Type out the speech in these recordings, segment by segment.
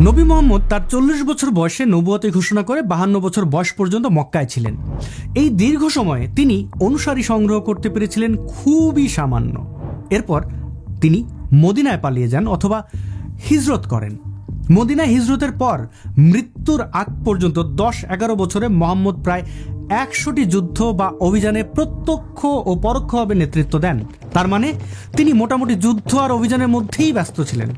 নবী মোহাম্মদ তার চল্লিশ বছর বয়সে নবুয়তে ঘোষণা করে বাহান্ন বছর বয়স পর্যন্ত মক্কায় ছিলেন। এই দীর্ঘ সময়ে তিনি অনুসারী সংগ্রহ করতে পেরেছিলেন খুবই সামান্য। এরপর তিনি মদিনায় পালিয়ে যান অথবা হিজরত করেন। মদিনায় হিজরতের পর মৃত্যুর আগ পর্যন্ত দশ এগারো বছরে মোহাম্মদ প্রায় একশোটি যুদ্ধ বা অভিযানে প্রত্যক্ষ ও পরোক্ষভাবে নেতৃত্ব দেন। তার মানে তিনি মোটামুটি যুদ্ধ আর অভিযানের মধ্যেই ব্যস্ত ছিলেন।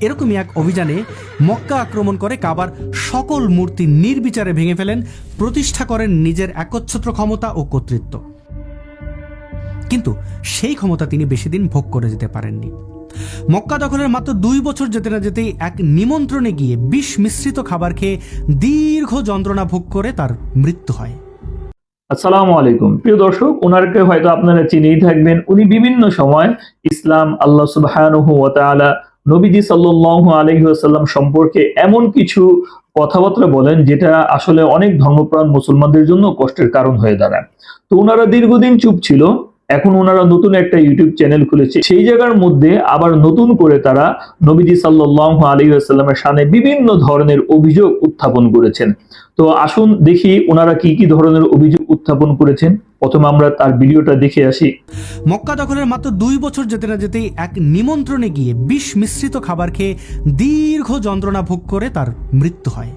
এরকমই এক অভিযানে মক্কা আক্রমণ করে কাবার সকল মূর্তি নির্বিচারে ভেঙে ফেলেন, প্রতিষ্ঠা করেন নিজের একচ্ছত্র ক্ষমতা ও কর্তৃত্ব। কিন্তু সেই ক্ষমতা তিনি বেশি দিন ভোগ করে যেতে পারেননি। মক্কা দখলের মাত্র দুই বছর যেতে না যেতেই এক নিমন্ত্রণে গিয়ে বিষ মিশ্রিত খাবার খেয়ে দীর্ঘ যন্ত্রণা ভোগ করে তার মৃত্যু হয়। আসসালামু আলাইকুম। প্রিয় দর্শক ওনারকে হয়তো আপনারা চিনেই থাকবেন। উনি বিভিন্ন সময় ইসলাম, আল্লাহ সুবহানাহু ওয়া তাআলা, নবীজি সাল্লাল্লাহু আলাইহি সম্পর্কে এমন কিছু কথাবার্তা বলেন, যেটা আসলে অনেক ধর্মপ্রাণ মুসলমানদের জন্য কষ্টের কারণ হয়ে দাঁড়ায়। তো ওনারা দীর্ঘদিন চুপ ছিল এখন ওনারা নতুন একটা ইউটিউব চ্যানেল খুলেছে। সেই জায়গার মধ্যে আবার নতুন করে তারা নবীজি সাল্লাল্লাহু আলাইহি ওয়াসাল্লামের সামনে বিভিন্ন ধরনের অভিযোগ উত্থাপন করেছেন। তো আসুন দেখি ওনারা কি কি ধরনের অভিযোগ উত্থাপন করেছেন। প্রথমে আমরা তার ভিডিওটা দেখে আসি। মক্কা দখলের মাত্র দুই বছর যেতে না যেতেই এক নিমন্ত্রণে গিয়ে বিষ মিশ্রিত খাবার খেয়ে দীর্ঘ যন্ত্রণা ভোগ করে তার মৃত্যু হয়।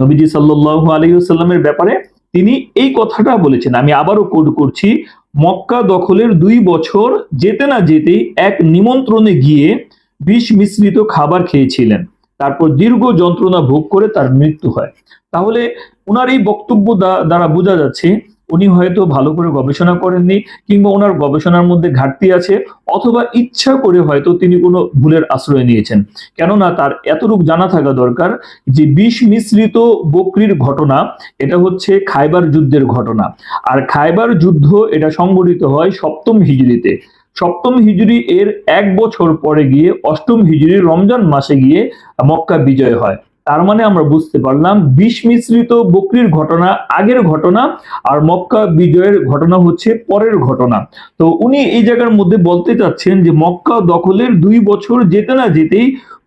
নবীজি সাল্লাল্লাহু আলাইহি ওয়াসাল্লামের ব্যাপারে তিনি এই কথাটা বলেছেন। আমি আবারও কোড করছি মক্কা দখলের দুই বছর যেতে না যেতেই এক নিমন্ত্রণে গিয়ে বিষ মিশ্রিত খাবার খেয়েছিলেন। তারপর দীর্ঘ যন্ত্রণা ভোগ করে তার মৃত্যু হয়। তাহলে ওনার এই বক্তব্য দ্বা- দ্বারা বোঝা যাচ্ছে উনি হয়তো ভালো করে গবেষণা করেননি কিংবা ওনার গবেষণার মধ্যে ঘাটতি আছে, অথবা ইচ্ছা করে হয়তো তিনি কোনো ভুলের আশ্রয় নিয়েছেন। কেননা তার এতটুকু জানা থাকা দরকার যে বিষ মিশ্রিত বকরির ঘটনা, এটা হচ্ছে খাইবার যুদ্ধের ঘটনা। আর খাইবার যুদ্ধ এটা সংঘটিত হয় সপ্তম হিজড়িতে। সপ্তম হিজড়ি এর এক বছর পরে গিয়ে অষ্টম হিজড়ি রমজান মাসে গিয়ে মক্কা বিজয় হয়। তার মানে আমরা বুঝতে পারলাম বিষ মিশ্রিত বকরির ঘটনা আগের ঘটনা আর মক্কা বিজয়ের ঘটনা হচ্ছে পরের ঘটনা। তো উনি এই জায়গার মধ্যে বলতে চাচ্ছেন যে মক্কা দখলের দুই বছর যেতে না যেতেই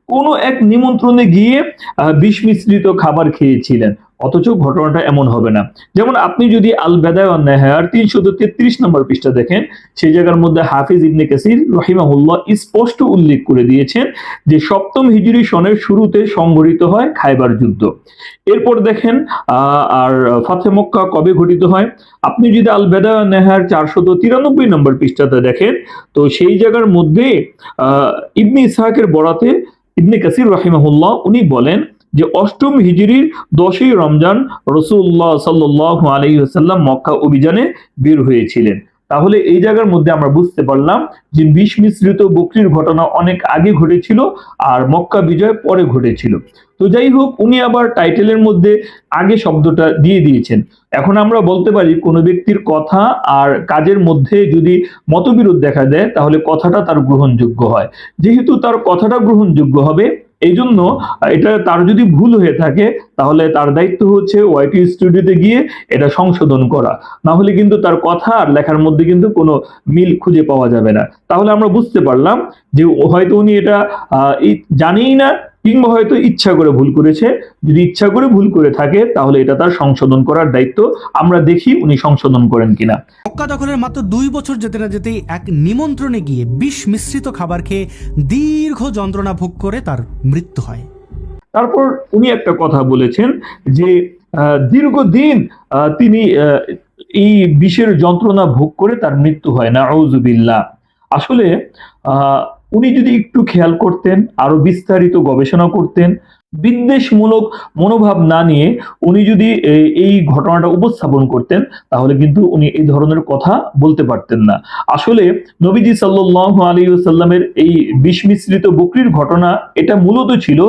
কোনো এক নিমন্ত্রণে গিয়ে বিষ মিশ্রিত খাবার খেয়েছিলেন। অথচ ঘটনাটা এমন হবে না। যেমন আপনি যদি আল বেদায় নেহার তিনশো তেত্রিশ নম্বর পৃষ্ঠা দেখেন সেই জায়গার মধ্যে হাফিজ ইবনে কাসির রহিমাহুল্লাহ স্পষ্ট উল্লেখ করে দিয়েছেন যে সপ্তম হিজুরি সনের শুরুতে সংঘটিত হয় খাইবার যুদ্ধ। এরপর দেখেন আর ফাতে মক্কা কবে ঘটিত হয়? আপনি যদি আল বেদায় নেহার চারশত তিরানব্বই নম্বর পৃষ্ঠাতে দেখেন তো সেই জায়গার মধ্যে আহ, ইবনে ইসহাকের বরাতে ইবনে কাসির রাহিমাহুল্লাহ উনি বলেন যে অষ্টম হিজরির দশই রমজান রসুল্লাহ সাল্লাহ আলাইসাল্লাম মক্কা অভিযানে বের হয়েছিলেন। তাহলে এই জায়গার মধ্যে আমরা বুঝতে পারলাম যে বিষ মিশ্রিত বকরির ঘটনা অনেক আগে ঘটেছিল আর মক্কা বিজয় পরে ঘটেছিল। তো যাই হোক, উনি আবার টাইটেলের মধ্যে আগে শব্দটা দিয়ে দিয়েছেন। এখন আমরা বলতে পারি কোনো ব্যক্তির কথা আর কাজের মধ্যে যদি মতবিরোধ দেখা দেয়, তাহলে কথাটা তার গ্রহণযোগ্য হয়। যেহেতু তার কথাটা গ্রহণযোগ্য হবে এই জন্য এটা তার যদি ভুল হয়ে থাকে, তাহলে তার দায়িত্ব হচ্ছে ওয়াইটি স্টুডিওতে গিয়ে এটা সংশোধন করা। না হলে কিন্তু তার কথা আর লেখার মধ্যে কিন্তু কোনো মিল খুঁজে পাওয়া যাবে না। তাহলে আমরা বুঝতে পারলাম যে হয়তো উনি এটা জানেই না কিংবা হয়তো ইচ্ছা করে ভুল করেছে যদি ইচ্ছা করে ভুল করে থাকে তাহলে এটা তার সংশোধন করার দায়িত্ব আমরা দেখি উনি সংশোধন করেন কিনা। মক্কা দখলের মাত্র দুই বছর যেতে না যেতেই এক নিমন্ত্রণে গিয়ে বিষ মিশ্রিত খাবার খেয়ে দীর্ঘ যন্ত্রণা ভোগ করে তার মৃত্যু হয়। তারপর উনি একটা কথা বলেছেন যে দীর্ঘদিন তিনি এই বিষের যন্ত্রণা ভোগ করে তার মৃত্যু হয়। না আসলে আহ, উনি যদি একটু খেয়াল করতেন, আরও বিস্তারিত গবেষণা করতেন, বিদ্বেষমূলক মনোভাব না নিয়ে উনি যদি এই ঘটনাটা উপস্থাপন করতেন, তাহলে কিন্তু উনি এই ধরনের কথা বলতে পারতেন না। আসলে নবীজি সাল্লাল্লাহু আলাইহি ওয়াসাল্লামের এই বিষ মিশ্রিত বকরির ঘটনা, এটা মূলত ছিল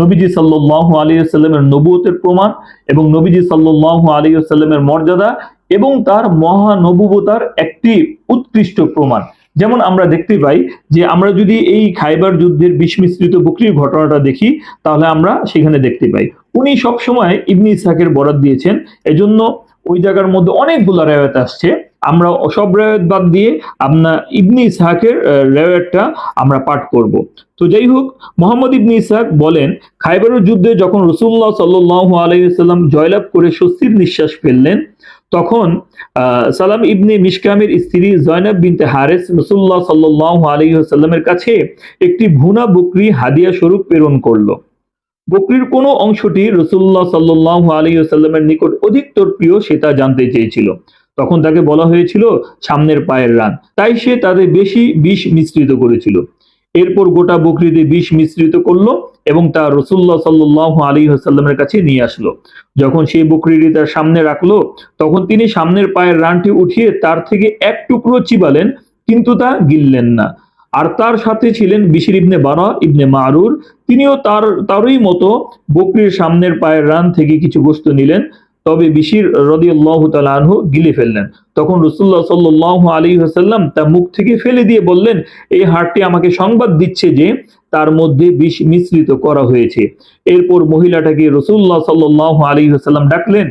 নবীজি সাল্লাল্লাহু আলাইহি ওয়াসাল্লামের নবুয়তের প্রমাণ এবং নবীজি সাল্লাল্লাহু আলাইহি ওয়াসাল্লামের মর্যাদা এবং তার মহানবুবতার একটি উৎকৃষ্ট প্রমাণ। যেমন আমরা দেখতে পাই যে আমরা যদি এই খাইবার যুদ্ধের বিষ মিশ্রিত বকরির ঘটনাটা দেখি তাহলে আমরা সেখানে দেখতে পাই। উনি সবসময় ইবনি ইসহাকের বরাদ দিয়েছেন। এজন্য ওই জায়গার মধ্যে অনেকগুলো রেওয়ায়ত আসছে। আমরা সব রেওয়ায়ত বাদ দিয়ে আপনার ইবনি ইসহাকের আহ, রেওয়ায়তটা আমরা পাঠ করব। তো যাই হোক মোহাম্মদ ইবনি ইসহাক বলেন খাইবারের যুদ্ধে যখন রসুল্লাহ সাল্লাহ আলাইসাল্লাম জয়লাভ করে স্বস্তির নিঃশ্বাস ফেললেন তখন সালাম ইবনে মিশকামের স্ত্রী জয়নাব বিনতে হারেস রসুল্লাহ সাল্লাহ আলাইসাল্লামের কাছে একটি ভুনা বকরি হাদিয়া স্বরূপ প্রেরণ করল। বকরির কোন অংশটি রসুল্লাহ সাল্লাহ আলাইসাল্লামের নিকট অধিকতর প্রিয় সে তা জানতে চেয়েছিল। তখন তাকে বলা হয়েছিল, সামনের পায়ের রান। তাই সে তাদের বেশি বিষ মিশ্রিত করেছিল। এরপর গোটা বকরিতে বিষ মিশ্রিত করল। এবং তা রসুল্লাহ সাল্লাহ আলী হাসাল্লামের কাছে নিয়ে আসলো। যখন সেই বকরিটি তার সামনে রাখল, তখন তিনি সামনের পায়ের রানটি উঠিয়ে তার থেকে এক টুকরো চিবালেন, কিন্তু তা গিললেন না। আর তার সাথে ছিলেন বিশির ইবনে বারা, ইবনে মারুর। তিনিও তার, তারই মতো বকরির সামনের পায়ের রান থেকে কিছু গোস্ত নিলেন, তবে বিশির রদিয়াল্লাহু তাআলা আনহু গিলে ফেললেন। তখন রসুল্লাহ সাল্লাহ আলী হাসাল্লাম তা মুখ থেকে ফেলে দিয়ে বললেন, এই হাড়টি আমাকে সংবাদ দিচ্ছে যে তার মধ্যে বিষ মিশ্রিত করা হয়েছে। এরপর মহিলাটাকে রসুল্লাহ সাল্লাহ আলী হাসাল্লাম ডাকলেন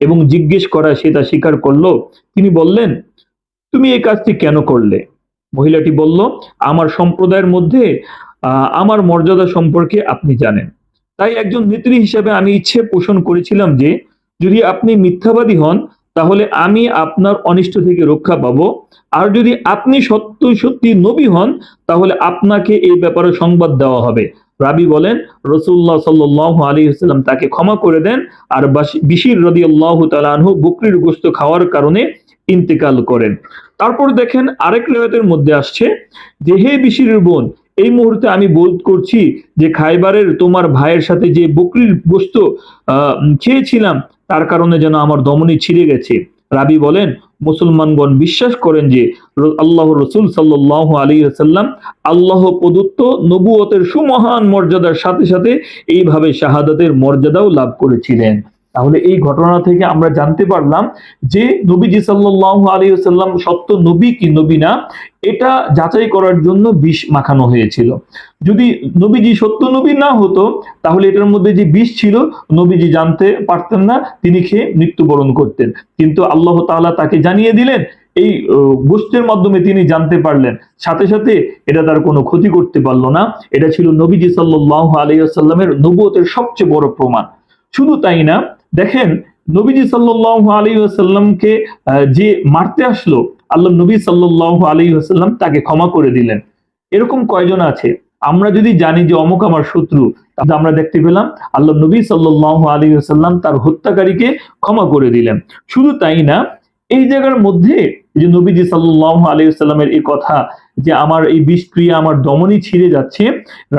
এবং জিজ্ঞেস করা, সে তা স্বীকার করল। তিনি বললেন, তুমি এই কাজটি কেন করলে? মহিলাটি বলল, আমার সম্প্রদায়ের মধ্যে আমার মর্যাদা সম্পর্কে আপনি জানেন। তাই একজন নেত্রী হিসেবে আমি ইচ্ছে পোষণ করেছিলাম যে, যদি আপনি মিথ্যাবাদী হন তাহলে আমি আপনার অনিষ্ট থেকে রক্ষা পাবো। আর যদি আপনি সত্য সত্যি নবী হন তাহলে আপনাকে এই ব্যাপারে সংবাদ দেওয়া হবে। রাবি বলেন রসুল্লাহ সাল্লাহ আলী সাল্লাম তাকে ক্ষমা করে দেন আর বিশির রদি আল্লাহ তালানহু বকরির গোস্ত খাওয়ার কারণে ইন্তেকাল করেন। তারপর দেখেন আরেক রেওয়াতের মধ্যে আসছে যে হে বিশিরের বোন এই মুহূর্তে আমি বোধ করছি যে খাইবারের তোমার ভাইয়ের সাথে যে বকরির গোস্ত আহ, খেয়েছিলাম তার কারণে যেন আমার দমনি ছিঁড়ে গেছে। রাবি বলেন, মুসলমানগণ বিশ্বাস করেন যে আল্লাহ রসুল সাল্লাহ আলী সাল্লাম আল্লাহ প্রদত্ত নবুয়তের সুমহান মর্যাদার সাথে সাথে এইভাবে শাহাদাতের মর্যাদাও লাভ করেছিলেন। তাহলে এই ঘটনা থেকে আমরা জানতে পারলাম যে নবীজি সাল্লাহ আলী সাল্লাম সত্য নবী কি নবী না, এটা যাচাই করার জন্য বিষ মাখানো হয়েছিল। যদি নবীজি সত্য নবী না হতো, তাহলে এটার মধ্যে যে বিষ ছিল, নবীজি জানতে পারতেন না, তিনি খেয়ে মৃত্যুবরণ করতেন। কিন্তু আল্লাহ তাআলা তাকে জানিয়ে দিলেন, এই গোষ্ঠের মাধ্যমে তিনি জানতে পারলেন। সাথে সাথে এটা তার কোনো ক্ষতি করতে পারল না। এটা ছিল নবীজি সাল্লাহ আলাইসাল্লামের নবুয়তের সবচেয়ে বড় প্রমাণ। শুধু তাই না দেখেন, নবীজি সাল্লাহ আলী আসাল্লামকে যে মারতে আসলো, আল্লাহ নবী সাল্লাহ আলী আসাল্লাম তাকে ক্ষমা করে দিলেন। এরকম কয়জন আছে? আমরা যদি জানি যে অমুক আমার শত্রু, তাহলে আমরা দেখতে পেলাম, আল্লাহ নবী সাল্লাহ আলী আসাল্লাম তার হত্যাকারীকে ক্ষমা করে দিলেন। শুধু তাই না, এই জায়গার মধ্যে যে নবীজি সাল্লাহ আলী সাল্লামের এই কথা যে আমার এই বিষক্রিয়া আমার দমনই ছিঁড়ে যাচ্ছে।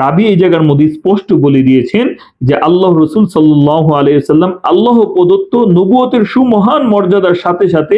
রাবি এই জায়গার মধ্যে স্পষ্ট বলে দিয়েছেন যে আল্লাহ রসুল সাল্লাহ আলাইসাল্লাম আল্লাহ প্রদত্ত নবুয়তের সুমহান মর্যাদার সাথে সাথে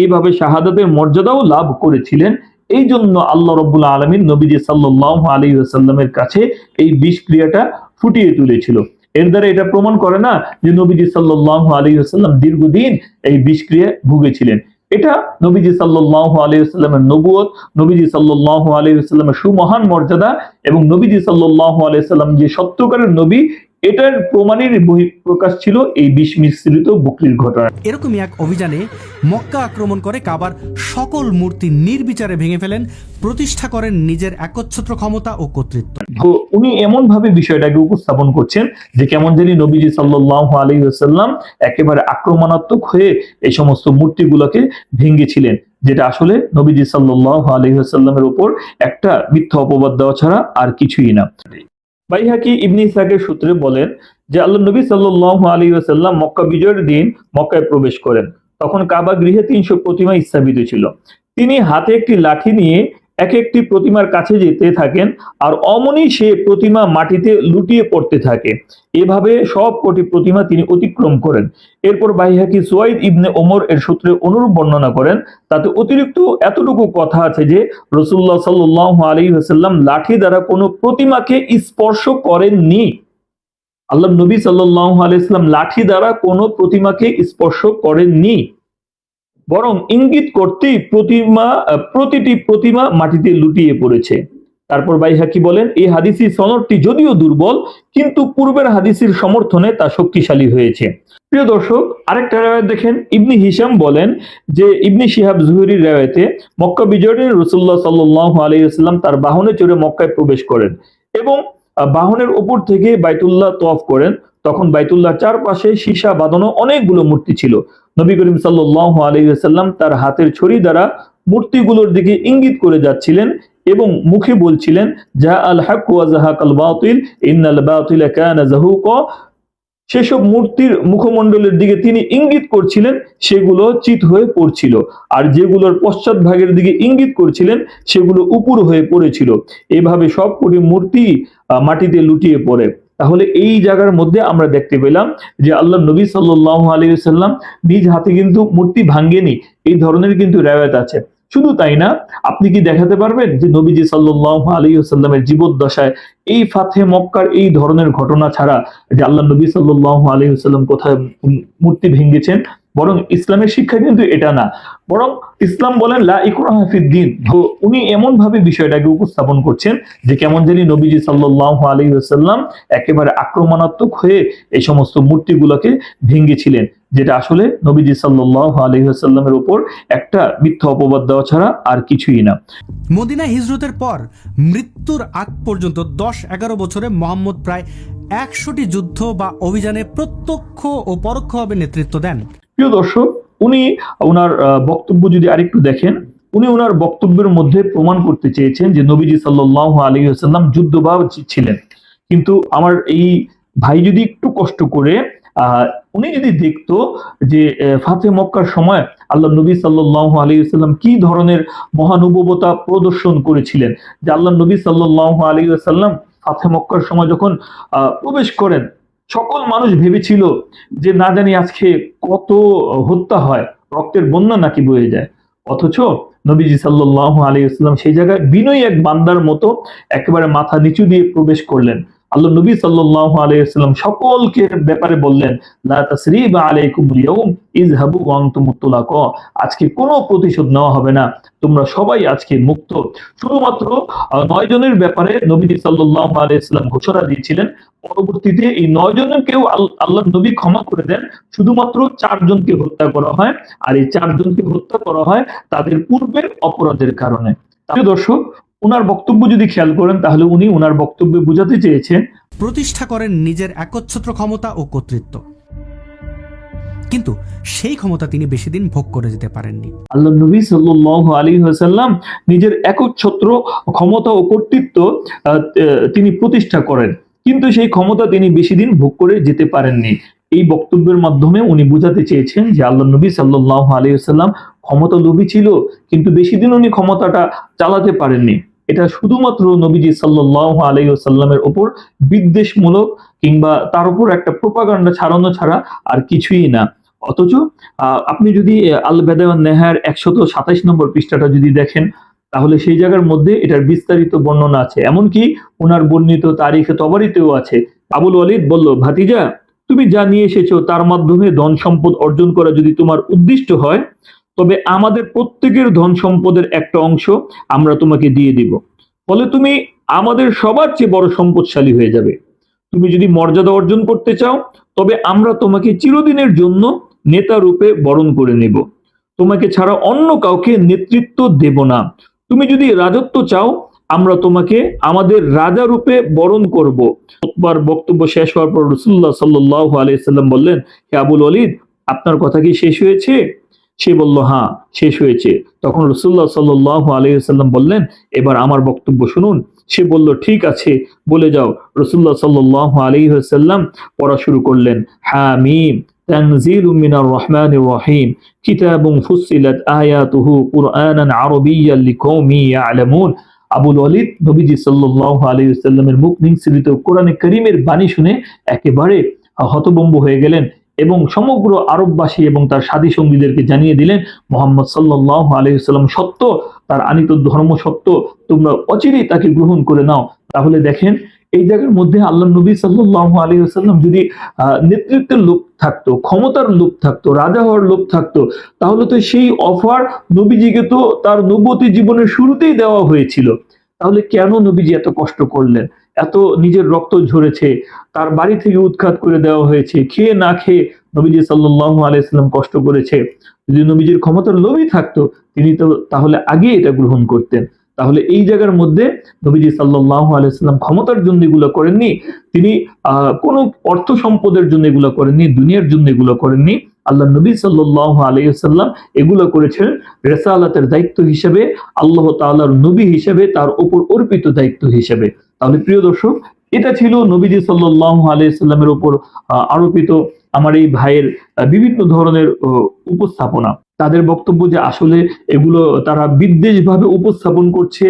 এইভাবে শাহাদাতের মর্যাদাও লাভ করেছিলেন। এই জন্য আল্লাহ রব্বুল আলমিন নবীজি সাল্লাহ আলী সাল্লামের কাছে এই বিষক্রিয়াটা ফুটিয়ে তুলেছিল। এর দ্বারা এটা প্রমাণ করে না যে নবীজি সাল্লাহ আলী সাল্লাম দীর্ঘদিন এই বিষক্রিয়া ভুগেছিলেন। এটা নবীজি সাল্লাহ আলিয়াল্লামের নবুয়ত, নবীজি সাল্লাহ আলিয়াল্লামের সুমহান মর্যাদা এবং নবীজি সাল্লাহ আলী সাল্লাম যে সত্যকারের নবী এটার প্রমাণের বহিঃপ্রকাশ ছিল এই বিষ মিশ্রিত বকরির ঘটনা। এরকমই এক অভিযানে মক্কা আক্রমণ করে কাবার সকল মূর্তি নির্বিচারে ভেঙে ফেলেন প্রতিষ্ঠা করেন নিজের একচ্ছত্র ক্ষমতা ও কর্তৃত্ব। তো উনি এমন ভাবে বিষয়টাকে উপস্থাপন করছেন যে কেমন জানি নবীজি সাল্লাহ আলী সাল্লাম একেবারে আক্রমণাত্মক হয়ে এই সমস্ত মূর্তিগুলোকে ভেঙেছিলেন যেটা আসলে নবীজি সাল্লাহ আলী সাল্লামের উপর একটা মিথ্যা অপবাদ দেওয়া ছাড়া আর কিছুই না। বাইহাকি ইবনি ইসাকের সূত্রে বলেন যে আল্লাহ নবী সাল্লু আলী ওসাল্লাম মক্কা বিজয়ের দিন মক্কায় প্রবেশ করেন। তখন কাবা গৃহে তিনশো প্রতিমা স্থাপিত ছিল। তিনি হাতে একটি লাঠি নিয়ে এক একটি প্রতিমার কাছে যেতে থাকেন আর অমনি সে প্রতিমা মাটিতে লুটিয়ে পড়তে থাকে। এভাবে সব কোটি প্রতিমা তিনি অতিক্রম করেন। এরপর বাইহাকি সোয়াইদ ইবনে ওমর এর সূত্রে অনুরূপ বর্ণনা করেন, তাতে অতিরিক্ত এতটুকু কথা আছে যে রসুল্লাহ সাল্লাহ আলী হাসাল্লাম লাঠি দ্বারা কোনো প্রতিমাকে স্পর্শ করেননি। আল্লাহ নবী সাল্লাহ আলাইসাল্লাম লাঠি দ্বারা কোনো প্রতিমাকে স্পর্শ করেননি। বরং ইঙ্গিত করতেই প্রতিমা প্রতিটি প্রতিমা মাটিতে লুটিয়ে পড়েছে। তারপর বাইহাকি বলেন? এই হাদিসি সনদটি যদিও দুর্বল, কিন্তু পূর্বের হাদিসের সমর্থনে তা শক্তিশালী হয়েছে। প্রিয় দর্শক, আরেকটা রায়ত দেখেন। ইবনি হিসাম বলেন যে, ইবনি শিহাব জুহরির রায়তে মক্কা বিজয়ের রসুল্লাহ সাল্লাহ আলাইসাল্লাম তার বাহনে চড়ে মক্কায় প্রবেশ করেন এবং বাহনের উপর থেকে বাইতুল্লাহ তফ করেন। তখন বাইতুল্লাহ চারপাশে সীসা বাঁধানো অনেকগুলো মূর্তি ছিল। নবী করিম সাল্লাহ আলাইসাল্লাম তার হাতের ছড়ি দ্বারা মূর্তিগুলোর দিকে ইঙ্গিত করে যাচ্ছিলেন এবং মুখে বলছিলেন, যা আল হক ওয়া জাহাক আল বাতিল, ইন্নাল সেসব মূর্তির মুখমণ্ডলের দিকে তিনি ইঙ্গিত করছিলেন, সেগুলো চিত হয়ে পড়ছিল। আর যেগুলোর পশ্চাৎ ভাগের দিকে ইঙ্গিত করছিলেন, সেগুলো উপর হয়ে পড়েছিল। এভাবে সবকটি মূর্তি মাটিতে লুটিয়ে পড়ে। তাহলে এই জায়গার মধ্যে আমরা দেখতে পেলাম যে আল্লাহ নবী সাল্লাহ আলী সাল্লাম নিজ হাতে কিন্তু মূর্তি ভাঙ্গেনি। এই ধরনের কিন্তু রেওয়ায়ত আছে। শুধু তাই না, আপনি কি দেখাতে পারবেন যে নবীজি সাল্লাহ আলী সাল্লামের জীবদ্দশায় এই ফাথে মক্কার এই ধরনের ঘটনা ছাড়া যে আল্লাহ নবী সাল্লাহ আলী সাল্লাম কোথায় মূর্তি ভেঙ্গেছেন বরং ইসলামের শিক্ষা কিন্তু এটা না। বরং ইসলাম বলেন, লা ইকরাহা ফিদ্দিন তো উনি এমন ভাবে বিষয়টাকে উপস্থাপন করছেন যে কেমন জানি নবীজি সাল্লাহ আলী সাল্লাম একেবারে আক্রমণাত্মক হয়ে এই সমস্ত মূর্তিগুলোকে ভেঙেছিলেন, যেটা আসলে নবীজি সাল্লাহ আলী সাল্লামের উপর একটা মিথ্যা অপবাদ দেওয়া ছাড়া আর কিছুই না। মদিনা হিজরতের পর মৃত্যুর আগ পর্যন্ত দশ এগারো বছরে মোহাম্মদ প্রায় একশোটি যুদ্ধ বা অভিযানে প্রত্যক্ষ ও পরোক্ষভাবে নেতৃত্ব দেন। প্রিয় দর্শক, উনি ওনার বক্তব্য যদি আরেকটু দেখেন, উনি ওনার বক্তব্যের মধ্যে প্রমাণ করতে চেয়েছেন যে নবীজি সাল্লাহ আলী সাল্লাম যুদ্ধবাব ছিলেন। কিন্তু আমার এই ভাই যদি একটু কষ্ট করে উনি যদি দেখতো যে ফাতে মক্কার সময় আল্লাহ নবী সাল্লাহ আলী সাল্লাম কি ধরনের মহানুভবতা প্রদর্শন করেছিলেন, যে আল্লাহ নবী সাল্লাহ আলী সাল্লাম ফাতে মক্কার সময় যখন প্রবেশ করেন সকল মানুষ ভেবেছিল যে না জানি আজকে কত হত্যা হয়, রক্তের বন্যা নাকি বয়ে যায়। অথচ নবীজি সাল্লাহ আলী ইসলাম সেই জায়গায় বিনয় এক বান্দার মতো একেবারে মাথা নিচু দিয়ে প্রবেশ করলেন। আল্লাহ নবী সাল্লাহ আলাইসাল্লাম সকলকে ব্যাপারে বললেন আজকে কোনো প্রতিশোধ নেওয়া হবে না। তোমরা সবাই আজকে মুক্ত। শুধুমাত্র নয় জনের ব্যাপারে নবীজি সাল্লাহ আলাইসাল্লাম ঘোষণা দিয়েছিলেন। পরবর্তীতে এই নয় জনকেও আল- আল্লাহ নবী ক্ষমা করে দেন। শুধুমাত্র চারজনকে হত্যা করা হয়। আর এই চারজনকে হত্যা করা হয় তাদের পূর্বের অপরাধের কারণে। দর্শক ওনার বক্তব্য যদি খেয়াল করেন তাহলে উনি ওনার বক্তব্যে বোঝাতে চেয়েছেন। প্রতিষ্ঠা করেন নিজের একচ্ছত্র ক্ষমতা ও কর্তৃত্ব। কিন্তু সেই ক্ষমতা তিনি বেশি দিন ভোগ করে যেতে পারেননি। আল্লাহ নবী সাল্লাহ আলী হাসাল্লাম নিজের একচ্ছত্র ক্ষমতা ও কর্তৃত্ব তিনি প্রতিষ্ঠা করেন। কিন্তু সেই ক্ষমতা তিনি বেশি দিন ভোগ করে যেতে পারেননি। এই বক্তব্যের মাধ্যমে উনি বোঝাতে চেয়েছেন যে আল্লাহ নবী সাল্লাহ আলী সাল্লাম ক্ষমতা লোভী ছিল কিন্তু বেশি দিন উনি ক্ষমতাটা চালাতে পারেননি। এটা শুধুমাত্র নবীজি সাল্লাহ আলী সাল্লামের ওপর বিদ্বেষমূলক কিংবা তার উপর একটা প্রোপাগান্ডা ছাড়ানো ছাড়া আর কিছুই না। অথচ আপনি যদি আল বেদাওয়ান নেহার একশত সাতাইশ নম্বর পৃষ্ঠাটা যদি দেখেন, তাহলে সেই জায়গার মধ্যে এটার বিস্তারিত বর্ণনা আছে। এমনকি ওনার বর্ণিত তারিখে তবরিতেও আছে। আবুল ওয়ালিদ বলল, ভাতিজা, তুমি যা নিয়ে এসেছ তার মাধ্যমে ধন সম্পদ অর্জন করা যদি তোমার উদ্দিষ্ট হয় তবে আমাদের প্রত্যেকের ধন সম্পদের একটা অংশ আমরা তোমাকে দিয়ে দিব। ফলে তুমি আমাদের সবার চেয়ে বড় সম্পদশালী হয়ে যাবে। তুমি যদি মর্যাদা অর্জন করতে চাও, তবে আমরা তোমাকে চিরদিনের জন্য নেতা রূপে বরণ করে নেব। তোমাকে ছাড়া অন্য কাউকে নেতৃত্ব দেব না। তুমি যদি রাজত্ব চাও, আমরা তোমাকে আমাদের রাজা রূপে বরণ করব। ওতবার বক্তব্য শেষ হওয়ার পর রসুল্লাহ সাল্লাহ আলাইসাল্লাম বললেন, হে আবুল অলিদ আপনার কথা কি শেষ হয়েছে? সে বলল হ্যাঁ শেষ হয়েছে তখন রসুল্লাহ সাল্লাহ আলাইসাল্লাম বললেন এবার আমার বক্তব্য শুনুন সে বলল ঠিক আছে বলে যাও রসুল্লাহ সাল্লাহ আলাইসাল্লাম পড়া শুরু করলেন হামিম تنزيل من الرحمن الرحيم كتاب فصلت آياته قرآنا عربيا لقوم يعلمون আবুল ওয়ালিদ নবীজি সাল্লাল্লাহু আলাইহি ওয়াসাল্লামের মুখ নিঃসৃত কোরআনে করিমের বাণী শুনে একেবারে হতভম্ব হয়ে গেলেন এবং সমগ্র আরববাসী এবং তার সাথী সঙ্গীদেরকে জানিয়ে দিলেন, মোহাম্মদ সাল্লাল্লাহু আলাইহি ওয়াসাল্লাম সত্য, তার আনিত ধর্ম সত্য, তোমরা অচিরেই তাকে গ্রহণ করে নাও। তাহলে দেখেন, এই জায়গার মধ্যে আল্লাহ নবী সাল্লাল্লাহু আলাইহি ওয়াসাল্লাম যদি নেতৃত্বের লোভ থাকতো, ক্ষমতার লোভ থাকতো, রাজা হওয়ার লোভ থাকতো, তাহলে তো সেই অফার নবীজিকে তো তার নবতী জীবনের শুরুতেই দেওয়া হয়েছিল। তাহলে কেন নবীজি এত কষ্ট করলেন? এত নিজের রক্ত ঝরেছে, তার বাড়ি থেকে উৎখাত করে দেওয়া হয়েছে, খেয়ে না খেয়ে নবীজি সাল্লাহ আলাইসাল্লাম কষ্ট করেছে। যদি নবীজির ক্ষমতার লোভই থাকতো, তিনি তো তাহলে আগে এটা গ্রহণ করতেন। তাহলে এই জায়গার মধ্যে নবীজি সাল্লাহ আলাইসাল্লাম ক্ষমতার জন্য এগুলো করেননি, তিনি, আহ, কোনো অর্থ সম্পদের জন্য এগুলো করেননি, দুনিয়ার জন্য এগুলো করেননি। আল্লাহ নবী সাল্লাহ আলাইসাল্লাম এগুলো করেছেন রেসালাতের দায়িত্ব হিসেবে, আল্লাহ তাআলার নবী হিসেবে, তার ওপর অর্পিত দায়িত্ব হিসেবে। তাহলে প্রিয় দর্শক, এটা ছিল নবীজি সাল্লাহ আলাইসাল্লামের উপর আরোপিত আমার এই ভাইয়ের বিভিন্ন ধরনের উপস্থাপনা। তাদের বক্তব্য যে আসলে এগুলো তারা বিদ্বেষভাবে উপস্থাপন করছে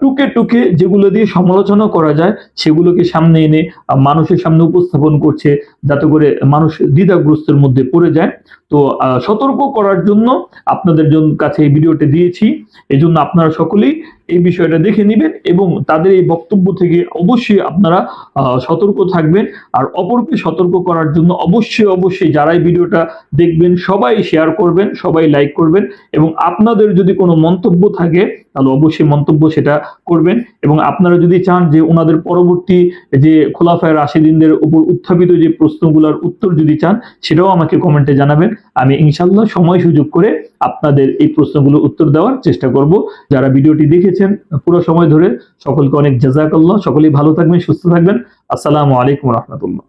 টুকে টুকে যেগুলো দিয়ে সমালোচনা করা যায়, সেগুলোকে সামনে এনে মানুষের সামনে উপস্থাপন করছে, যাতে করে মানুষ দ্বিধাগ্রস্তের মধ্যে পড়ে যায়। তো সতর্ক করার জন্য আপনাদের জন্য কাছে এই ভিডিওটি দিয়েছি। এই জন্য আপনারা সকলেই এই বিষয়টা দেখে নেবেন এবং তাদের এই বক্তব্য থেকে অবশ্যই আপনারা সতর্ক থাকবেন। আর অপরকে সতর্ক করার জন্য অবশ্যই অবশ্যই যারাই ভিডিওটা দেখবেন, সবাই শেয়ার করবেন, সবাই লাইক করবেন এবং আপনাদের যদি কোনো মন্তব্য থাকে, তাহলে অবশ্যই মন্তব্য সেটা করবেন এবং আপনারা যদি চান যে ওনাদের পরবর্তী যে খোলাফায় রাশিদিনদের উপর উত্থাপিত যে প্রশ্নগুলোর উত্তর যদি চান, সেটাও আমাকে কমেন্টে জানাবেন। আমি ইনশাল্লাহ সময় সুযোগ করে আপনাদের এই প্রশ্নগুলো উত্তর দেওয়ার চেষ্টা করব। যারা ভিডিওটি দেখেছেন, পুরো সময় ধরে সকলকে অনেক জাজাকাল্লাহ সকলেই ভালো থাকবেন, সুস্থ থাকবেন। আসসালামু আলাইকুম রহমতুল্লাহ।